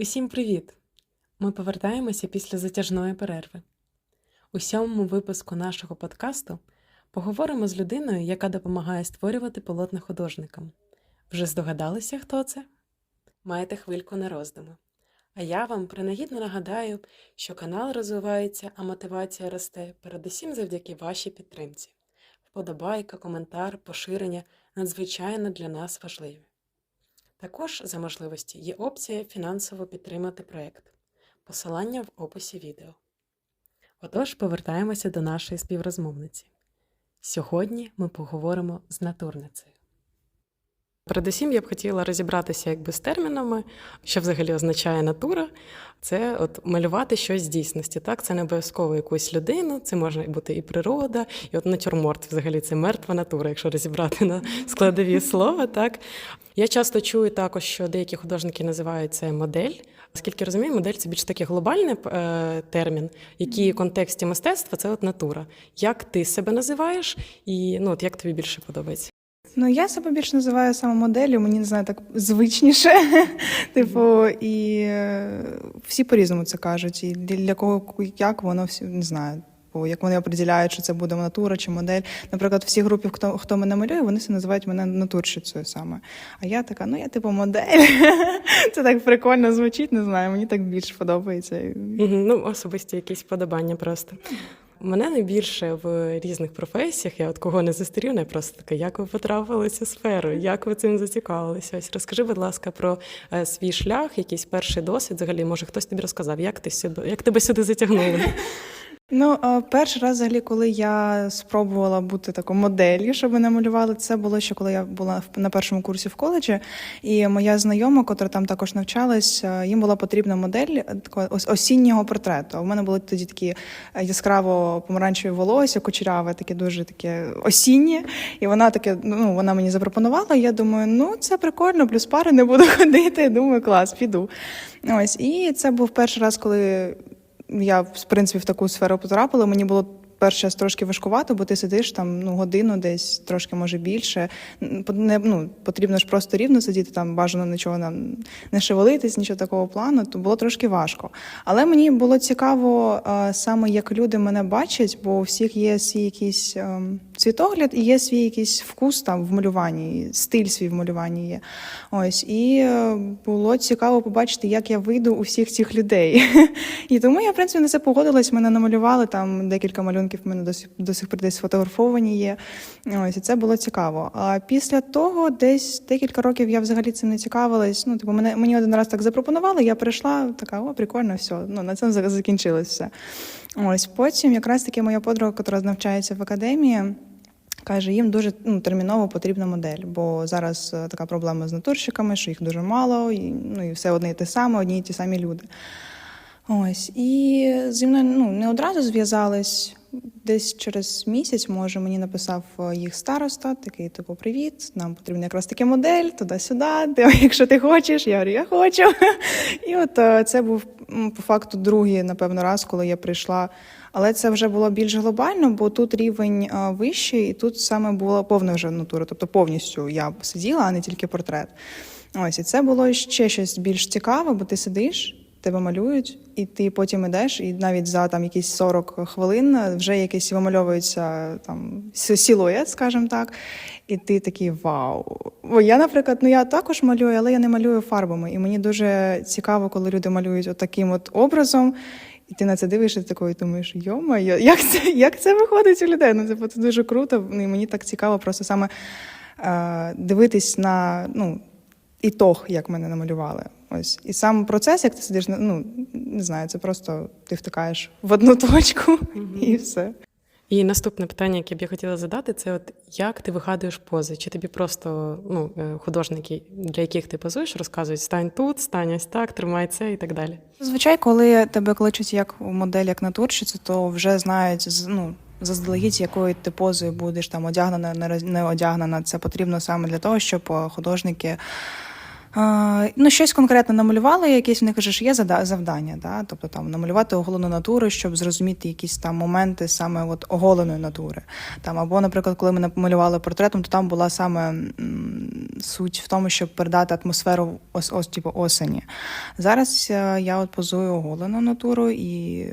Усім привіт! Ми повертаємося після затяжної перерви. У сьомому випуску нашого подкасту поговоримо з людиною, яка допомагає створювати полотна художникам. Вже здогадалися, хто це? Маєте хвильку на роздуми. А я вам принагідно нагадаю, що канал розвивається, а мотивація росте передусім завдяки вашій підтримці. Вподобайка, коментар, поширення надзвичайно для нас важливі. Також за можливості є опція фінансово підтримати проєкт. Посилання в описі відео. Отож, повертаємося до нашої співрозмовниці. Сьогодні ми поговоримо з натурницею. Передусім я б хотіла розібратися якби з термінами, що взагалі означає натура. Це от малювати щось з дійсності. Так, це не обов'язково якусь людину, це може бути і природа, і от натюрморт взагалі це мертва натура, якщо розібрати на складові слова. Так я часто чую також, що деякі художники називають це модель. Оскільки розумію, модель це більш такий глобальний е, термін, який в контексті мистецтва це от натура. Як ти себе називаєш, і ну от як тобі більше подобається? Ну, я себе більше називаю саме моделлю, мені не знаю, так звичніше. типу, і е, всі по-різному це кажуть. І для кого як воно всі не знаю. Бо як вони определяють, що це буде натура чи модель. Наприклад, всі групи, хто хто мене малює, вони все називають мене натурщицею саме. А я така, ну я типу модель. Це так прикольно звучить, не знаю. Мені так більше подобається. Ну, особисті якісь вподобання просто. Мене найбільше в різних професіях, я от кого не зустрів, не просто така, як ви потрапили цю сферу, як ви цим зацікавилися? Ось розкажи, будь ласка, про е, свій шлях, якийсь перший досвід. Взагалі, може, хтось тобі розказав, як ти сюди, як тебе сюди затягнули? Ну, перший раз, взагалі, коли я спробувала бути такою моделлю, щоб мене малювали, це було ще коли я була на першому курсі в коледжі. І моя знайома, котра там також навчалась, їм була потрібна модель е, осіннього портрету. В мене були тоді такі е, яскраво помаранчеві волосся, кучеряве, таке дуже таке осіннє. І вона таке, ну вона мені запропонувала. і Я думаю, ну це прикольно, плюс пари не буду ходити. Думаю, клас, піду. Ось і це був перший раз, коли я в принципі в таку сферу потрапила. Мені було перший час трошки важкувато, бо ти сидиш там ну годину, десь трошки може більше. Не, ну, потрібно ж просто рівно сидіти, там бажано нічого нам не шевелитись, нічого такого плану. То було трошки важко. Але мені було цікаво саме, як люди мене бачать, бо у всіх є свій якийсь ем, світогляд і є свій якийсь вкус там в малюванні, стиль свій в малюванні є. Ось і е, було цікаво побачити, як я вийду у всіх цих людей. І тому я, в принципі, на це погодилась. Мене намалювали там декілька малюнків. В мене до сих, до сих пір десь сфотографовані є. Ось і це було цікаво. А після того, десь декілька років я взагалі цим не цікавилась. Ну, типу, мене мені один раз так запропонували. Я прийшла, така о, прикольно, все. Ну на цьому за- закінчилось все. Ось потім, якраз таки моя подруга, яка навчається в академії. Каже, їм дуже ну, терміново потрібна модель, бо зараз е, така проблема з натурщиками, що їх дуже мало, і, ну, і все одне і те саме, одні і ті самі люди. Ось. І зі мною ну, не одразу зв'язались. Десь через місяць, може, мені написав е, їх староста, такий, типу, привіт, нам потрібна якраз таки модель, туди-сюди, якщо ти хочеш, я говорю, я хочу. І от е, це був по факту другий, напевно, раз, коли я прийшла. Але це вже було більш глобально, бо тут рівень е, вищий, і тут саме була повна вже натура, тобто повністю я сиділа, а не тільки портрет. Ось і це було ще щось більш цікаве, бо ти сидиш, тебе малюють, і ти потім ідеш, і навіть за там якісь 40 хвилин вже якийсь вимальовується там силует, скажімо так. І ти такий вау. Бо я, наприклад, ну я також малюю, але я не малюю фарбами. І мені дуже цікаво, коли люди малюють отаким от образом. І ти на це дивишся, такий думаєш, йома, як це, як це виходить у людей? Ну, типу, це дуже круто. Ну, І мені так цікаво просто саме е, дивитись на ну, ітог, як мене намалювали. Ось. І сам процес, як ти сидиш, ну, не знаю, це просто ти втикаєш в одну точку і все. І наступне питання, яке б я хотіла задати, це от як ти вигадуєш пози? Чи тобі просто ну, е, художники, для яких ти позуєш, розказують стань тут, стань ось так, тримай це і так далі. Зазвичай, коли тебе кличуть як модель, як натурщицю, то вже знають з- ну, заздалегідь, якою ти позою будеш там одягнена, не одягнена. Це потрібно саме для того, щоб е, художники. Ну, щось конкретно намалювали, якісь в них вже є завдання, да? тобто там намалювати оголену натуру, щоб зрозуміти якісь там моменти саме от оголеної натури. Там, або, наприклад, коли ми малювали портретом, то там була саме суть в тому, щоб передати атмосферу ос, ос, типу, осені. Зараз е, я от позую оголену натуру і.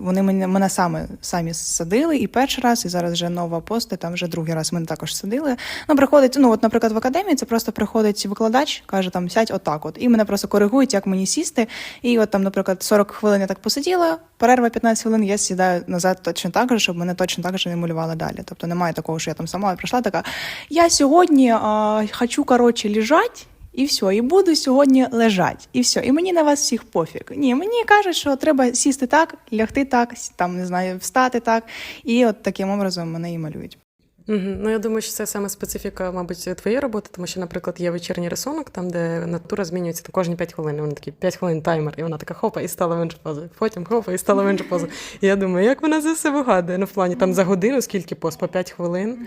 Вони мене, мене саме самі садили і перший раз, і зараз вже нова поста, там вже другий раз мене також садили. Ну, приходить, ну от, наприклад, в академії це просто приходить викладач, каже, там сядь отак, от, і мене просто коригують, як мені сісти. І от там, наприклад, 40 хвилин я так посиділа, перерва 15 хвилин, я сідаю назад точно так же, щоб мене точно так же не малювали далі. Тобто немає такого, що я там сама прийшла така. Я сьогодні а, хочу коротше лежать. І все, і буду сьогодні лежать, і все. І мені на вас всіх пофіг. Ні, мені кажуть, що треба сісти так, лягти так, там не знаю, встати так. І от таким образом мене і малюють. Угу. Ну я думаю, що це саме специфіка, мабуть, твоєї роботи, тому що, наприклад, є вечірній рисунок, там, де натура змінюється там, кожні 5 хвилин. Вони такі 5 хвилин таймер, і вона така хопа і стала в іншу позу. Потім хопа і стала в іншу позу. І я думаю, як вона це все вигадує? Ну, в плані там за годину, скільки пост, по 5 хвилин.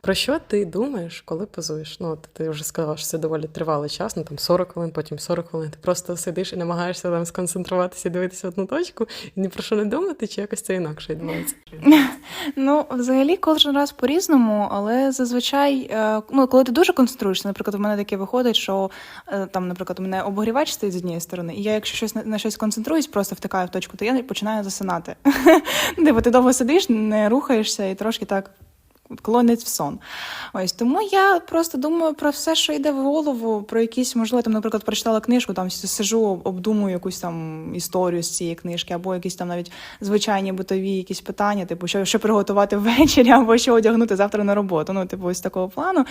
Про що ти думаєш, коли позуєш? Ну, от ти вже сказала, що це доволі тривалий час, ну там 40 хвилин, потім 40 хвилин. Ти просто сидиш і намагаєшся там сконцентруватися, дивитися в одну точку і ні про що не думати, чи якось це інакше відбувається? Ну, взагалі, кожен раз по-різному, але зазвичай, е, ну, коли ти дуже концентруєшся, наприклад, у мене таке виходить, що е, там, наприклад, у мене обогрівач стоїть з однієї сторони, і я, якщо щось на, щось концентруюсь, просто втикаю в точку, то я починаю засинати. Типу, ти довго сидиш, не рухаєшся і трошки так. Клонить в сон. Ось тому я просто думаю про все, що йде в голову, про якісь, можливо, там, наприклад, прочитала книжку, там сижу, обдумую якусь там історію з цієї книжки, або якісь там навіть звичайні битові якісь питання, типу, що, що приготувати ввечері, або що одягнути завтра на роботу. Ну, типу, ось такого плану.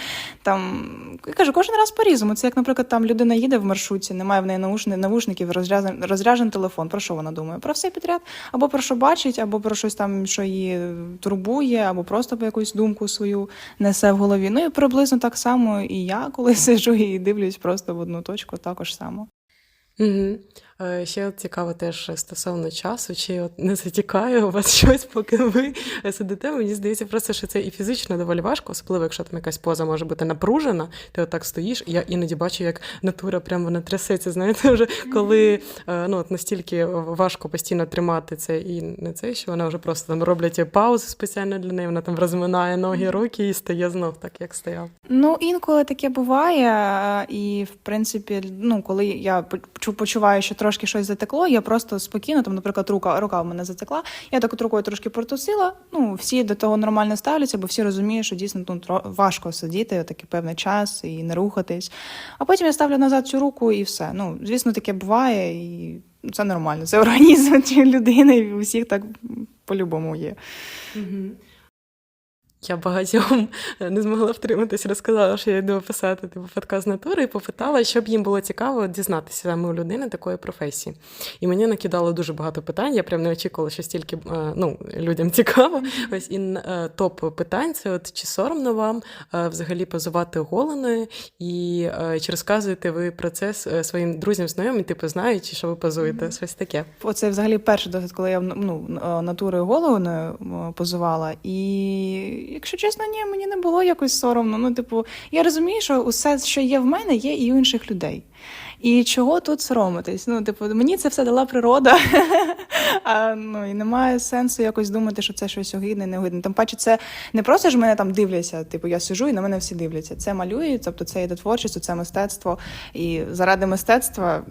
Там я кажу, кожен раз по-різному. Це як, наприклад, там людина їде в маршрутці, немає в неї наушни, навушників, розряжен, розряжен телефон. Про що вона думає? Про все підряд, або про що бачить, або про щось там, що її турбує, або просто про якусь думку свою несе в голові. Ну і приблизно так само і я, коли сижу і дивлюсь просто в одну точку, також само. Угу. Ще цікаво теж стосовно часу, чи от не затікає у вас щось, поки ви сидите. Мені здається, просто що це і фізично доволі важко, особливо якщо там якась поза може бути напружена, ти отак стоїш. І я іноді бачу, як натура прямо вона трясеться. Знаєте, вже коли е, ну, от настільки важко постійно тримати це і не це, що вона вже просто там роблять паузи спеціально для неї, вона там розминає ноги, руки і стає знов так, як стояв. Ну, інколи таке буває, е, і в принципі, ну коли я почуваю, що трошки щось затекло, я просто спокійно, там, наприклад, рука рука в мене затекла. Я так от рукою трошки протусила. Ну, всі до того нормально ставляться, бо всі розуміють, що дійсно тро- важко сидіти такий певний час і не рухатись. А потім я ставлю назад цю руку і все. Ну, звісно, таке буває, і це нормально. Це організм людини, і у всіх так по-любому є. Угу. Я багатьом не змогла втриматись, розказала, що я йду писати типу, подкаст натури і попитала, щоб їм було цікаво дізнатися саме у людини такої професії. І мені накидало дуже багато питань. Я прям не очікувала, що стільки е, ну, людям цікаво. Ось і е, топ питань це от чи соромно вам е, взагалі позувати голеною, і чи розказуєте ви про це своїм друзям, знайомим, типу знають, що ви позуєте? Щось таке. Оце взагалі перший досвід, коли я ну, натурою головою позувала. І якщо чесно, ні, мені не було якось соромно. Ну, типу, я розумію, що усе, що є в мене, є і у інших людей. І чого тут соромитись? Ну, типу, мені це все дала природа. а, ну, і немає сенсу якось думати, що це щось огидне, негидне. Тим паче, це не просто ж мене там дивляться. Типу, я сижу і на мене всі дивляться. Це малює, тобто це йде творчість, це мистецтво. І заради мистецтва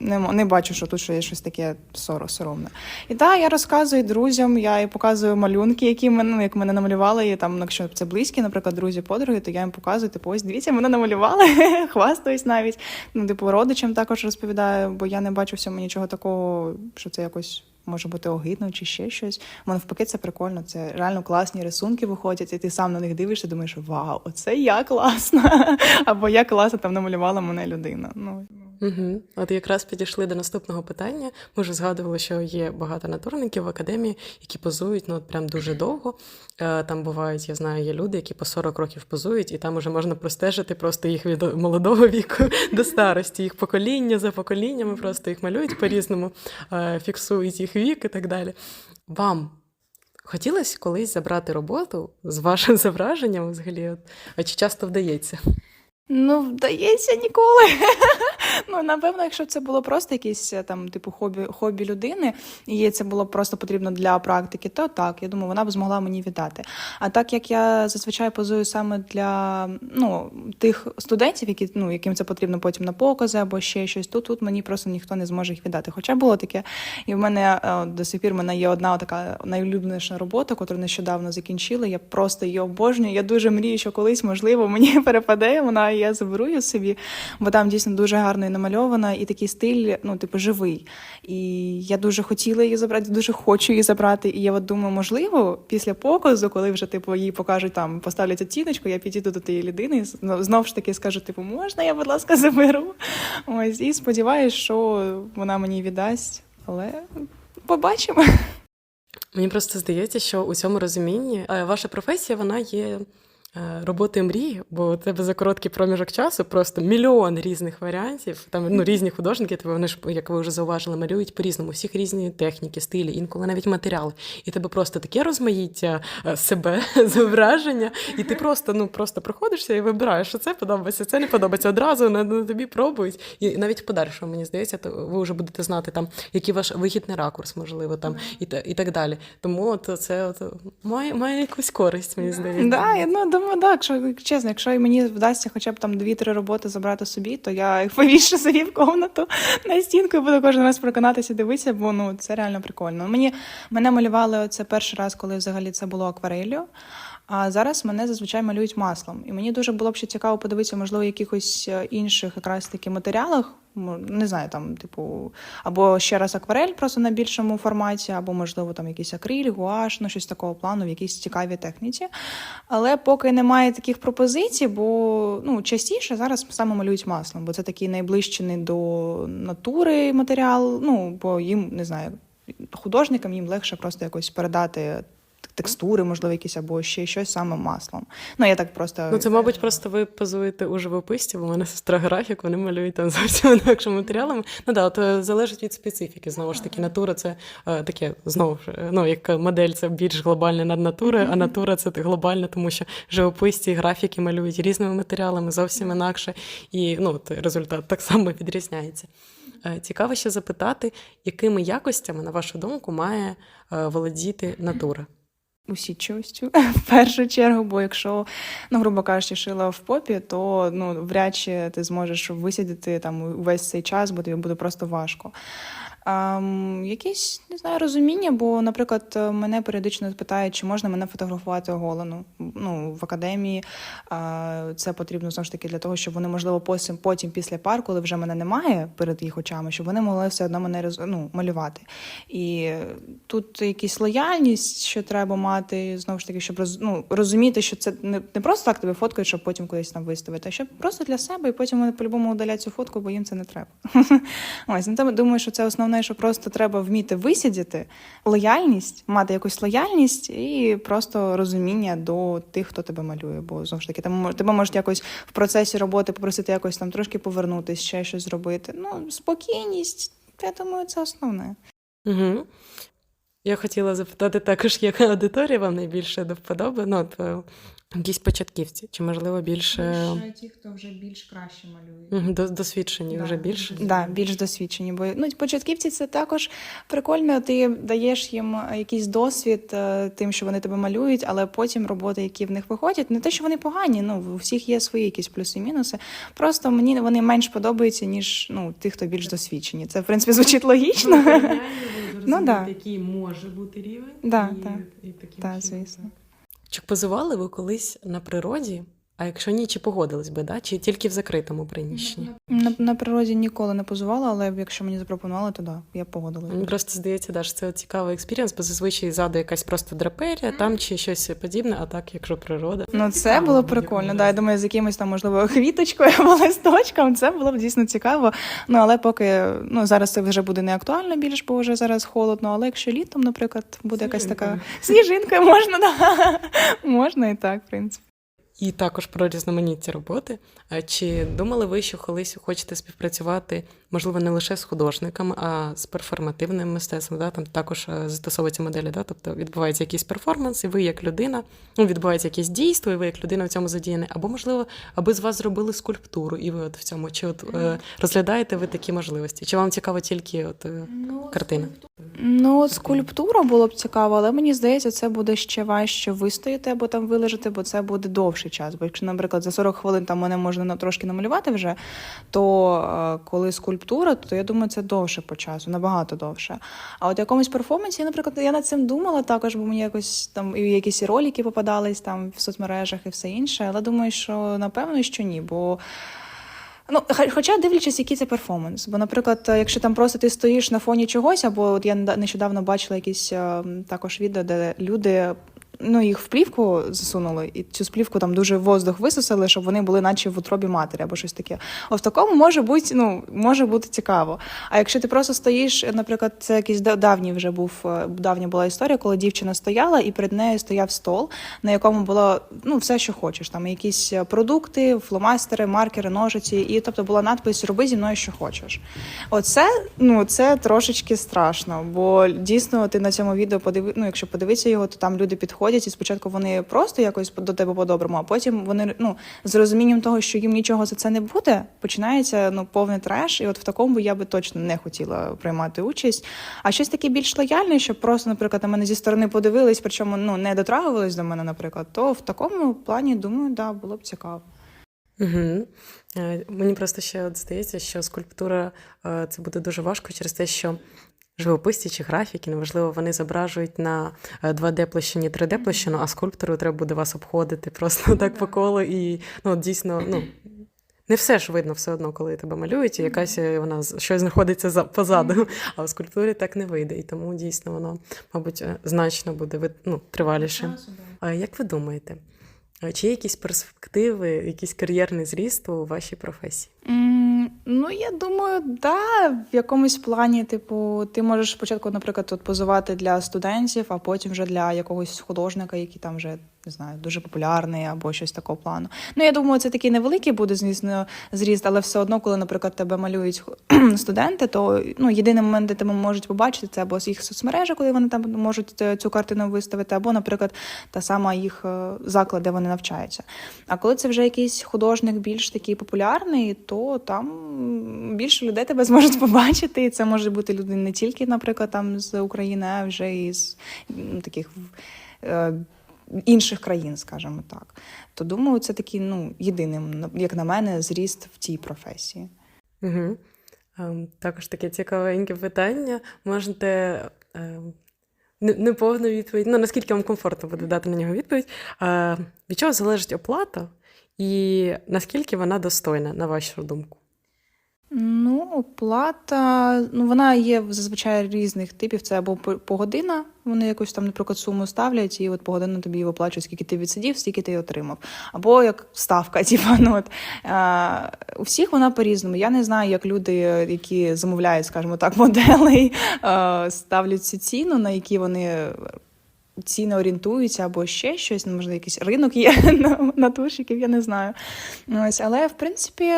не, не бачу, що тут є щось таке соро- соромне. І так, я розказую друзям, я і показую малюнки, які мене, ну, як мене намалювали. І там, якщо це близькі, наприклад, друзі, подруги, то я їм показую, типу, ось дивіться, мене намалювали, хвастаюсь навіть. Ну, типу, родичам також розповідаю, бо я не бачу в цьому нічого такого, що це якось. Може бути огидно чи ще щось. Мене навпаки, це прикольно. Це реально класні рисунки виходять, і ти сам на них дивишся, думаєш, вау, оце я класна! Або я класна, там намалювала мене людина. Ну Угу. От якраз підійшли до наступного питання. Ми вже згадували, що є багато натурників в академії, які позують ну от прям дуже довго. Е, Там бувають, я знаю, є люди, які по 40 років позують, і там уже можна простежити просто їх від молодого віку до старості, їх покоління за поколіннями, просто їх малюють по-різному, е, фіксують їх вік і так далі. Вам хотілося колись забрати роботу з вашим зображенням взагалі? А чи часто вдається? Ну, вдається ніколи. ну, напевно, якщо це було просто якесь е, там, типу, хобі, хобі людини, і їй це було просто потрібно для практики, то так, я думаю, вона б змогла мені віддати. А так як я зазвичай позую саме для ну, тих студентів, які, ну, яким це потрібно потім на покази або ще щось, то тут мені просто ніхто не зможе їх віддати. Хоча було таке, і в мене е, до сих пір мене є одна така найулюбленіша робота, яку нещодавно закінчила. Я просто її обожнюю. Я дуже мрію, що колись, можливо, мені перепаде вона, я заберу її собі, бо там дійсно дуже гарно і намальована, і такий стиль, ну, типу, живий. І я дуже хотіла її забрати, дуже хочу її забрати. І я от думаю, можливо, після показу, коли вже типу їй покажуть там, поставлять оціночку, я підійду до тієї людини і знов- знов ж таки скажу, типу, можна, я, будь ласка, заберу. Ось, і сподіваюся, що вона мені віддасть, але побачимо. Мені просто здається, що у цьому розумінні е, ваша професія вона є е, роботою мрії, бо у тебе за короткий проміжок часу просто мільйон різних варіантів. Там ну різні художники, тебе вони ж, як ви вже зауважили, малюють по-різному. Всіх різні техніки, стилі, інколи навіть матеріали. І тебе просто таке розмаїття е, себе, зображення, і ти просто ну просто проходишся і вибираєш, що це подобається, це не подобається. Одразу на, на тобі пробують. І навіть в подальшому, мені здається, то ви вже будете знати там, який ваш вихідний ракурс, можливо, там і, та- і так далі. Тому от це от, має, має якусь користь, мені здається. Да, я ну думаю, так, якщо чесно, якщо мені вдасться хоча б там дві-три роботи забрати собі, то я їх повішу собі в комнату на стінку і буду кожен раз проконатися, дивитися, бо ну це реально прикольно. Мені мене малювали це перший раз, коли взагалі це було акварелью. А зараз мене зазвичай малюють маслом. І мені дуже було б ще цікаво подивитися, можливо, якихось е, інших якраз таки матеріалах. Не знаю, там, типу, або ще раз акварель просто на більшому форматі, або, можливо, там якийсь акриль, гуаш, ну щось такого плану, в якійсь цікавій техніці. Але поки немає таких пропозицій, бо ну, частіше зараз саме малюють маслом, бо це такий найближчений до натури матеріал. Ну, бо їм не знаю, художникам їм легше просто якось передати текстури, можливо, якісь або ще щось саме маслом. Ну, я так просто. Ну, це, мабуть, просто ви позуєте у живописці, бо в мене сестра графік, вони малюють там зовсім інакшими матеріалами. Ну да, от е, залежить від специфіки. Знову ж таки, натура це е, таке, знову ж, е, ну, як модель, це більш глобальне над натурою, а натура це глобальне, тому що живописці і графіки малюють різними матеріалами, зовсім інакше. І ну, от результат так само відрізняється. Е, Цікаво ще запитати, якими якостями, на вашу думку, має володіти натура? Усідчивостю в першу чергу, бо якщо, ну, грубо кажучи, шила в попі, то ну, вряд чи ти зможеш висідіти там увесь цей час, бо тобі буде просто важко. Um, якесь не знаю розуміння, бо, наприклад, мене періодично питають, чи можна мене фотографувати оголену. Ну, в академії а, це потрібно знову ж таки для того, щоб вони, можливо, потім, потім після пар, коли вже мене немає перед їх очами, щоб вони могли все одно мене ну, малювати. І тут якась лояльність, що треба мати, знову ж таки, щоб роз, ну, розуміти, що це не, не просто так тебе фоткають, щоб потім кудись там виставити, а щоб просто для себе, і потім вони по-любому удалять цю фотку, бо їм це не треба. Ось, ну, думаю, що це основне, що просто треба вміти висидіти, лояльність, мати якусь лояльність і просто розуміння до тих, хто тебе малює. Бо знову ж таки, там тебе можуть якось в процесі роботи попросити якось там трошки повернутися, ще щось зробити. Ну, спокійність, я думаю, це основне. Угу. Я хотіла запитати також, яка аудиторія вам найбільше до вподоби? Ну, е, якісь початківці, чи можливо більше ті, хто вже більш краще малює. Мгм, до- досвідчені вже більше? Да, більш досвідчені. Бо ну, початківці це також прикольно. Ти даєш їм е, якийсь досвід е, тим, що вони тебе малюють, але потім роботи, які в них виходять, не те, що вони погані. Ну у всіх є свої якісь плюси і мінуси. Просто мені вони менш подобаються, ніж ну ті, хто більш досвідчені. Це в принципі звучить логічно. Ну, да. який може бути рівень. Да, і, так. і таким Так, чином, звісно. Чи позували ви колись на природі? А якщо ні, чи погодились би, да? чи тільки в закритому приміщенні? На, на природі ніколи не позувала, але якщо мені запропонували, то да, я погодилася. Мені просто здається, да, що це цікавий експірієнс, бо зазвичай ззаду якась просто драперія, там чи щось подібне, а так, якщо природа. Ну, це було прикольно. Да, я думаю, з якимось там, можливо, квіточкою або листочком, це було б дійсно цікаво. Ну, але поки ну зараз це вже буде не актуально більш, бо вже зараз холодно. Але якщо літом, наприклад, буде якась така сніжинка, можна, да. можна і так, в принципі. І також про різноманітні роботи. Чи думали ви, що колись хочете співпрацювати можливо, не лише з художниками, а з перформативним мистецтвом. Да? Там також е, застосовуються моделі. Да? Тобто відбувається якийсь перформанс, і ви як людина, ну, відбувається якесь дійство, і ви як людина в цьому задіяні. Або, можливо, аби з вас зробили скульптуру, і ви от в цьому. Чи от е, розглядаєте ви такі можливості? Чи вам цікаво тільки от, е, картина? Ну, скульптура було б цікаво, але мені здається, це буде ще важче вистояти або там вилежати, бо це буде довший час. Бо якщо, наприклад, за 40 хвилин там мене можна на- трошки намалювати вже, то коли скульптура, то я думаю, це довше по часу, набагато довше. А от якомусь перформансі, наприклад, я над цим думала також, бо мені якось там і якісь ролики попадались там в соцмережах і все інше. Але думаю, що напевно, що ні, бо. Ну, хоча дивлячись, який це перформанс. Бо, наприклад, якщо там просто ти стоїш на фоні чогось, або от я нещодавно бачила якісь е, також відео, де люди. Ну, їх в плівку засунули, і цю сплівку там дуже воздух висосали, щоб вони були наче в утробі матері або щось таке. От в такому може бути, ну, може бути цікаво. А якщо ти просто стоїш, наприклад, це якийсь давній вже був е, давня була історія, коли дівчина стояла, і перед нею стояв стол, на якому було ну, все, що хочеш. Там якісь е, продукти, фломастери, маркери, ножиці, і тобто була надпис Роби зі мною, що хочеш. Оце ну це трошечки страшно, бо дійсно ти на цьому відео подиви, ну, якщо подивитися його, то там люди підходять, і спочатку вони просто якось до тебе по-доброму, а потім вони ну з розумінням того, що їм нічого за це не буде, починається ну повний треш. І от в такому я би точно не хотіла приймати участь. А щось таке більш лояльне, щоб просто, наприклад, на мене зі сторони подивились, причому ну не дотрагувались до мене, наприклад, то в такому плані думаю, да, було б цікаво. Угу. Мені просто ще от здається, що скульптура е, це буде дуже важко через те, що живописці чи графіки, неважливо, вони зображують на 2D-площині, 3D-площину, а скульптору треба буде вас обходити просто так по колу. І ну, дійсно, ну. Не все ж видно все одно, коли тебе малюють, і якась е, вона щось знаходиться за позаду, а у скульптурі так не вийде. І тому дійсно воно, мабуть, е, значно буде ну, триваліше. А як ви думаєте, чи є якісь перспективи, якийсь кар'єрний зріст у вашій професії? Ну, я думаю, да, в якомусь плані, типу, ти можеш спочатку, наприклад, тут позувати для студентів, а потім вже для якогось художника, який там вже не знаю, дуже популярний або щось такого плану. Ну, я думаю, це такий невеликий буде, звісно, зріст, але все одно, коли, наприклад, тебе малюють студенти, то ну, єдиний момент, де тебе можуть побачити, це або з їх соцмережі, коли вони там можуть е, цю картину виставити, або, наприклад, та сама їх е, заклад, де вони навчаються. А коли це вже якийсь художник більш такий популярний, то там більше людей тебе зможуть побачити. І це може бути люди не тільки, наприклад, там з України, а вже і з таких е, інших країн, скажімо так. То думаю, це такий, ну, єдиний, як на мене, зріст в цій професії. Угу. Також таке цікавеньке питання. Можете не- неповну відповідь, ну наскільки вам комфортно буде дати на нього відповідь. Е, від чого залежить оплата і наскільки вона достойна, на вашу думку? Ну, оплата, ну вона є зазвичай різних типів. Це або по- погодина, вони якусь там, наприклад, суму ставлять, і от погодину тобі виплачують, скільки ти відсидів, стільки ти отримав. Або як ставка, типа, ну от е, у всіх вона по-різному. Я не знаю, як люди, які замовляють, скажімо так, моделей, е, ставлять цю ціну, на які вони. Ціни орієнтуються або ще щось, ну, можливо, якийсь ринок є на, на тушиків, я не знаю. Ось, але в принципі,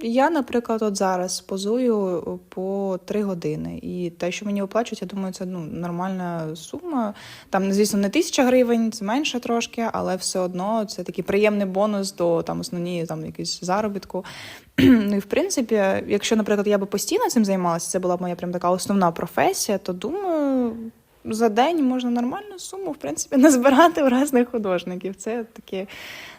я, наприклад, от зараз позую по три години, і те, що мені оплачують, я думаю, це ну нормальна сума. Там, звісно, не тисяча гривень, це менше трошки, але все одно це такий приємний бонус до там основні там якісь заробітку. Ну і в принципі, якщо, наприклад, я би постійно цим займалася, це була б моя прям така основна професія, то думаю. За день можна нормальну суму, в принципі, назбирати у різних художників. Це таке.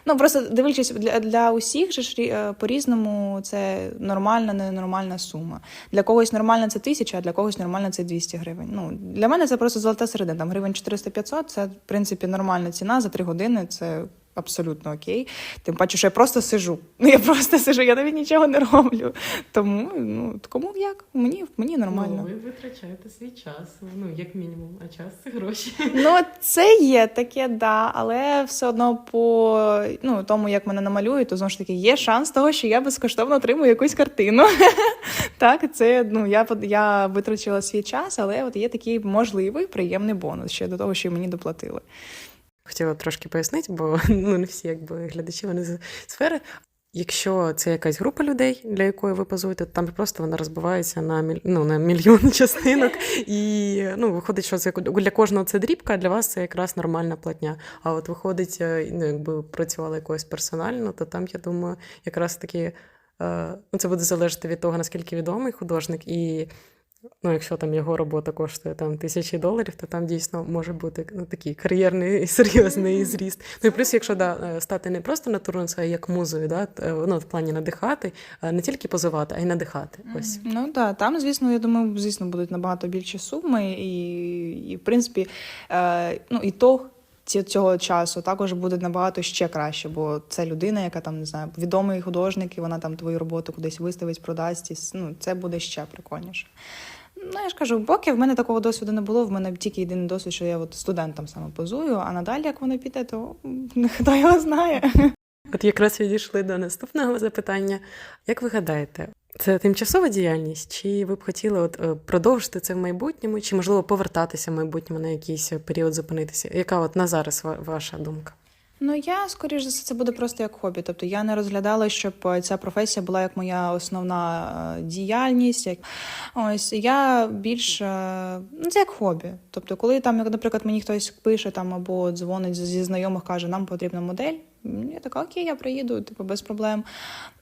Ну просто дивлячись для, для усіх же ж е, по-різному це нормальна, ненормальна сума. Для когось нормальна це тисяча, а для когось нормальна це 200 гривень. Ну для мене це просто золота середина. Там гривень 400-500 це в принципі нормальна ціна за три години. Це абсолютно окей. Тим паче, що я просто сижу. Ну я просто сижу, я навіть нічого не роблю. Тому ну кому як мені мені нормально. Ну, ви витрачаєте свій час, ну як мінімум, а час це гроші. Ну, це є таке, да, але все одно по ну, тому, як мене намалюють, то знову ж таки є шанс того, що я безкоштовно отримую якусь картину. так, це ну я я витрачила свій час, але от є такий можливий приємний бонус ще до того, що мені доплатили. Хотіла трошки пояснити, бо ну не всі якби глядачі вони з сфери. Якщо це якась група людей, для якої ви позуєте, то там просто вона розбивається на міль... ну, на мільйон частинок. І ну, виходить, що це для кожного це дрібка, а для вас це якраз нормальна платня. А от виходить, е, ну, якби працювала якось персонально, то там, я думаю, якраз таки е, ну, це буде залежати від того, наскільки відомий художник. І ну, якщо там його робота коштує там тисячі доларів, то там дійсно може бути ну, такий кар'єрний серйозний зріст. Ну і плюс, якщо да, е, стати не просто натурницею, а як музою, да, е, ну, в плані надихати, е, не тільки позивати, а й надихати. Ось. Ну так, там, звісно, я думаю, звісно, будуть набагато більші суми, і, і в принципі, е, ну і то. Цього часу також буде набагато ще краще, бо це людина, яка там не знаю, відомий художник, і вона там твою роботу кудись виставить, продасть. І, ну, це буде ще прикольніше. Ну, я ж кажу, поки в мене такого досвіду не було. В мене тільки єдиний досвід, що я от студентам саме позую, а надалі, як воно піде, то хто його знає. От якраз відійшли до наступного запитання. Як ви гадаєте, це тимчасова діяльність, чи ви б хотіли от, е, продовжити це в майбутньому, чи можливо повертатися в майбутньому на якийсь період зупинитися? Яка от на зараз ва- ваша думка? Ну я скоріш за все, це буде просто як хобі. Тобто я не розглядала, щоб е, ця професія була як моя основна е, діяльність. Як ось я більш е, ну це як хобі. Тобто, коли там, наприклад, мені хтось пише там або дзвонить зі знайомих, каже, нам потрібна модель. Я така, окей, я приїду, типу, без проблем.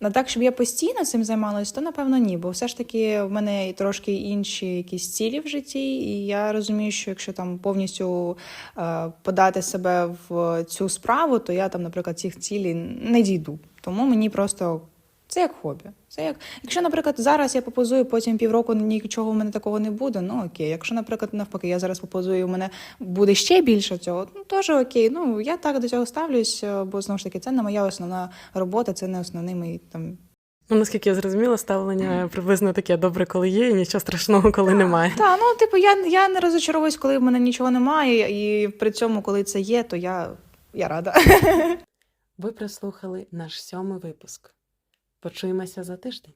А так, щоб я постійно цим займалась, то напевно ні. Бо все ж таки в мене і трошки інші якісь цілі в житті, і я розумію, що якщо там повністю е, подати себе в цю справу, то я там, наприклад, цих цілей не дійду. Тому мені просто це як хобі. Це як, якщо, наприклад, зараз я попозую, потім півроку нічого в мене такого не буде. Ну окей. Якщо, наприклад, навпаки, я зараз попозую, у мене буде ще більше цього, ну теж окей. Ну я так до цього ставлюсь, е, бо знову ж таки це не моя основна робота, це не основний мій там Ну, наскільки я зрозуміла, ставлення приблизно таке добре, коли є, і нічого страшного, коли немає. Так, ну типу, я, я не розочаровуюсь, коли в мене нічого немає, і при цьому, коли це є, то я, я рада. Ви прослухали наш сьомий випуск. Почуємося за тиждень.